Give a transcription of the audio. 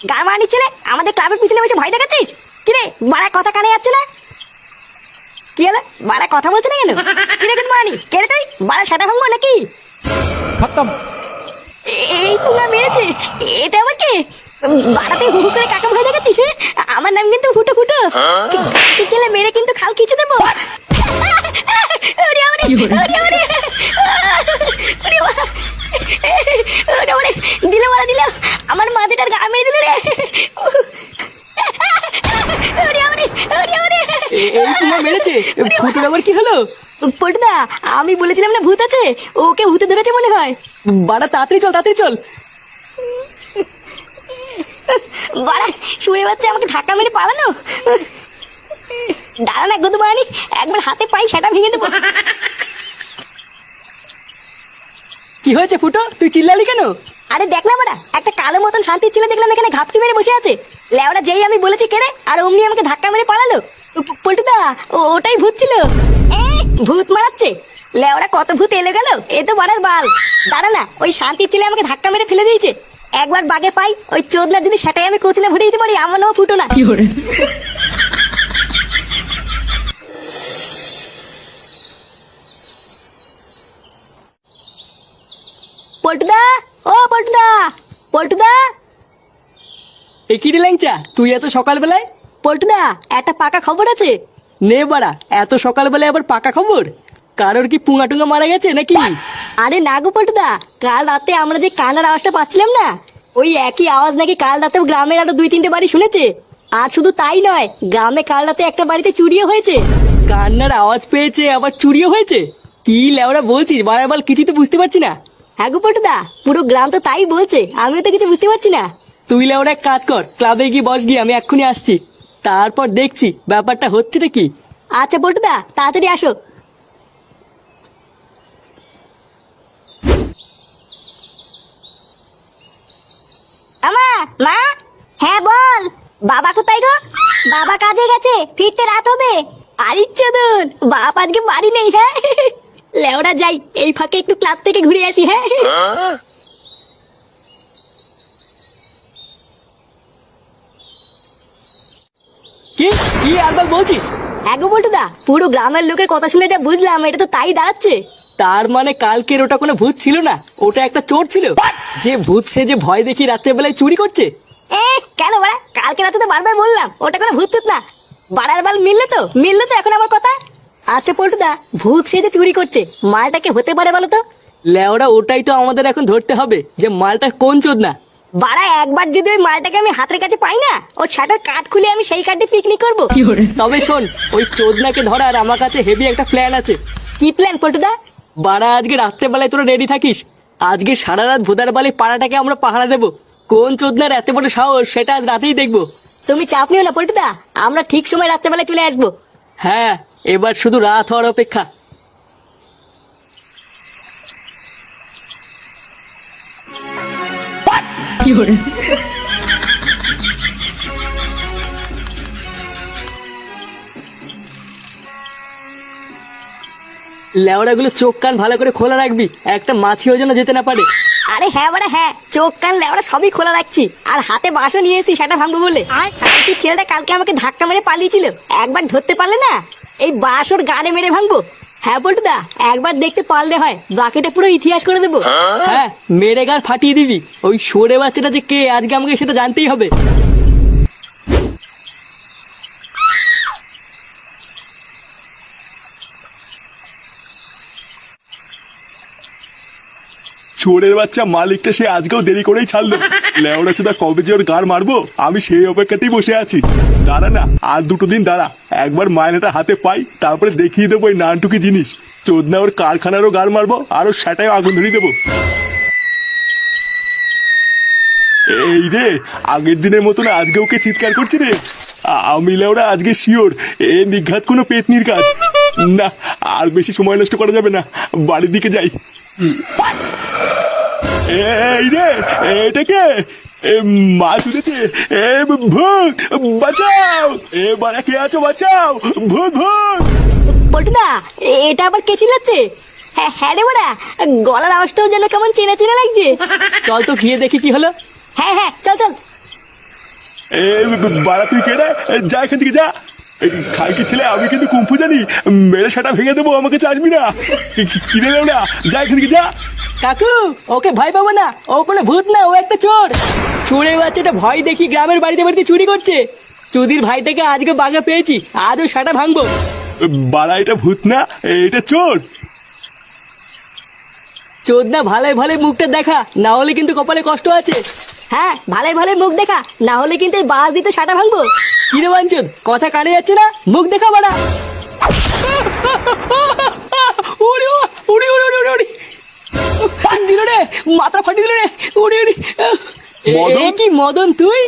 গান মারানি ছেলে আমাদের ক্লাবের পিছনে বসে ভয় দেখাচ্ছিস? কিরে মারা কথা কানে যাচ্ছে না কি হলো? মারা কথা বলছে না কেন? কিরে কিন্তু মারানি কেড়ে তুই? মারা সাদা ভাঙবো নাকি? এই ফুলা মেরেছে। এটা আবার কে? বাড়াতে হুহু করে কাকা ভয় দেখাচ্ছিস হ্যাঁ? আমার নাম কিন্তু ফুটো ফুটো। হ্যাঁ? গেলে মেরে কিন্তু খাল খিচে দেবো? মেরেছে ফুটোর আবার কি হলো? পটদা আমি বলেছিলাম না ভূত আছে? ওকে ভূতে ধরেছে মনে হয়। বাড়া তাড়াতাড়ি চল তাড়াতাড়ি চল। বাড়া শুনে পাচ্ছে আমাকে ধাক্কা মেরে পালানো? দাঁড়া না গদু মানি একবার হাতে পাই সেটা ভেঙে দেবো। কি হয়েছে ফুটো? তুই চিল্লালি কেন? আরে দেখ না বাড়া একটা কালো মতন শান্তির ছেলে দেখলাম এখানে ঘাপটি মেরে বসে আছে। লেওরা যেই আমি বলেছি কেড়ে আর অমনি আমাকে ধাক্কা মেরে পালালো। ওটাই ভূত ছিল। এ, ভূত মারাচ্ছে। লেওরা কত ভূত এলে গেল? এ তো বাড়ার বাল। দাঁড়া না ওই শান্তির ছেলে আমাকে ধাক্কা মেরে ফেলে দিয়েছে। একবার বাগে পাই ওই চোদনা যদি সেটাই আমি কোচনে ভরে দিতে পারি আমার নাম ফুটো না। পল্টুদা ও পল্টুদা পল্টুদা। এ কি রে ল্যাংচা তুই এত সকালবেলায়? পল্টুদা একটা পাকা খবর আছে। নে বাড়া এত সকালবেলায় আবার পাকা খবর? কারোর কি পুঙা মারা গেছে নাকি? আরে না গো কাল রাতে আমরা যে কান্নার আওয়াজটা পাচ্ছিলাম না ওই একই আওয়াজ নাকি কাল রাতেও গ্রামের আরও দুই তিনটে বাড়ি শুনেছে। আর শুধু তাই নয় গ্রামে কাল রাতে একটা বাড়িতে চুরিও হয়েছে। কান্নার আওয়াজ পেয়েছে আবার চুরিও হয়েছে? কি লেওরা বলছিস বারবার বল কিছুই তো বুঝতে পারছি না। হ্যাঁ গো পল্টুদা পুরো গ্রাম তো তাই বলছে আমিও তো কিছু বুঝতে পারছি না। তুই লেওরা এক কাজ কর ক্লাবে গিয়ে বস গিয়ে আমি এক্ষুনি আসছি। তারপর দেখছি ব্যাপারটা হচ্ছে কি আচ্ছা পল্টুদা তাড়াতাড়ি আসো। আমা মা? হ্যাঁ বল। বাবা কোথায় গো? বাবা কাজে গেছে ফিরতে রাত হবে। আরে চোদন বাপ আজকে বাড়ি নেই হ্যাঁ। লেওড়া যাই এই ফাঁকে একটু ক্লাব থেকে ঘুরে আসি হ্যাঁ? কি? কি আরবার বলছিস? হ্যাঁ গো পল্টুদা পুরো গ্রামের লোকের কথা শুনে যা বুঝলাম এটা তো তাই দাঁড়াচ্ছে। তার মানে কালকের ওটা কোনো ভূত ছিল না? ওটা একটা চোর ছিল? যে ভূত সে যে ভয় দেখি রাত্রে বেলায় চুরি করছে? এ কেন বাড়া? কালকে রাতে তো বারবার বললাম ওটা কোনো ভূত টুত না। বাড়ার বাল মিললে তো? মিললে তো এখন আমার কথা? আচ্ছা পল্টুদা ভূত সে যে চুরি করছে মালটাকে হতে পারে বলো তো? লেওরা ওটাই তো আমাদের এখন ধরতে হবে যে মালটা কোন চোদ না? বাড়া একবার যদি ওই মালটাকে আমি হাতের কাছে পাই না ওর ছাটার কাঠ খুলে আমি সেই কাঠে পিকনিক করব। তবে শোন ওই চোদনাকে ধরার আমার কাছে হেভি একটা প্ল্যান আছে। কি প্ল্যান পল্টুদা? বারা আজকে রাত্রেবেলায় তোরা রেডি থাকিস? আজকে সারা রাত ভোদার বালে পাড়াটাকে আমরা পাহারা দেবো। কোন চোদনার এত বড় সাহস সেটা আজ রাতেই দেখব। তুমি চাপ নিও না পল্টুদা। আমরা ঠিক সময় রাত্রেবেলায় চলে আসব। হ্যাঁ এবার শুধু রাত হওয়ার অপেক্ষা। লেওড়াগুলো চোখ কান ভালো করে খোলা রাখবি একটা মাছিও যেন যেতে না পারে। আরে হ্যাঁ বাড়া হ্যাঁ চোখ কান লেওড়া সবই খোলা রাখছি। আর হাতে বাঁশও নিয়ে এসেছি সেটা ভাঙবো বলে। কি ছেলেটা কালকে আমাকে ধাক্কা মেরে পালিয়েছিল। একবার ধরতে পারলে না? এই বাঁশ ওর গাড়ে মেরে ভাঙবো। হ্যাঁ দা একবার দেখতে পারলে হয়। বাকিটা পুরো ইতিহাস করে দেবো। হ্যাঁ? মেরে গাড় ফাটিয়ে দিবি। ওই সরে বাচ্চাটা যে কে আজকে আমাকে সেটা জানতেই হবে। চোরের বাচ্চা মালিকটা সে আজকেও দেরি করেই ছাড়লো। লেওড়া চোদা কবে যে ওর গার মারবো? আমি সেই অপেক্ষাতেই বসে আছি। দাঁড়া না, আর দুটো দিন দাঁড়া। একবার মায়নাটা হাতে পাই, তারপরে দেখিয়ে দেবো ওই নানটুকি জিনিস। চোদনা ওর কারখানারও গার মারবো, আর ওর সেটাই আগুন ধরিয়ে দেবো। এই রে, আগের দিনের মতন আজকে ওকে চিৎকার করছি রে? আমি লেওরা আজকে শিওর, এ নিঘাত কোনো পেতনির কাজ। না, আর বেশি সময় নষ্ট করা যাবে না। বাড়ির দিকে যাই। এই রে এটা কে? এ মাছ উঠেছে এ ভূত বাঁচাও! এ বাড়া কে আছো বাঁচাও! ভূত ভূত! পল্টুদা এটা আবার কে চিল্লাচ্ছে? হ্যাঁ হ্যাঁ রে বাড়া গলার আওয়াজটাও যেন কেমন চেনা চেনা লাগছে। চল তো গিয়ে দেখি কি হলো। হ্যাঁ হ্যাঁ চল চল। এ বাড়া তুই কে রে? এ, যা এখান থেকে যা। খালকি ছেলে আমি কিন্তু কুম্ফু জানি। মেরে সেটা ভেঙে দেবো আমাকে চাচবি না। কিনে নেও না যা এখান থেকে যা। কাকু ওকে ভয় পাবো না। ও কোনো ভূত না ও একটা চোর। চোরের বাচ্চাটা ভয় দেখি গ্রামের বাড়িতে বাড়িতে চুরি করছে। চুদির ভাইটাকে আজকে বাঘা পেয়েছি আজও সেটা ভাঙবো। বাড়া এটা ভূত না এটা চোর। চোদ না ভালোই ভালোই মুখটা দেখা না হলে কিন্তু কপালে কষ্ট আছে। হ্যাঁ ভালোই ভালোই মুখ দেখা না হলে কিন্তু এই বাস দিতে সাটা ভাঙবো। কিরে বাঞ্চদ কথা কানে যাচ্ছে না? মুখ দেখা বাড়া। উড়ি উড়ি উড়ি উড়ি উড়ি দিল রে মাথা ফাটি দিল রে উড়ি উড়ি মদন? কি মদন তুই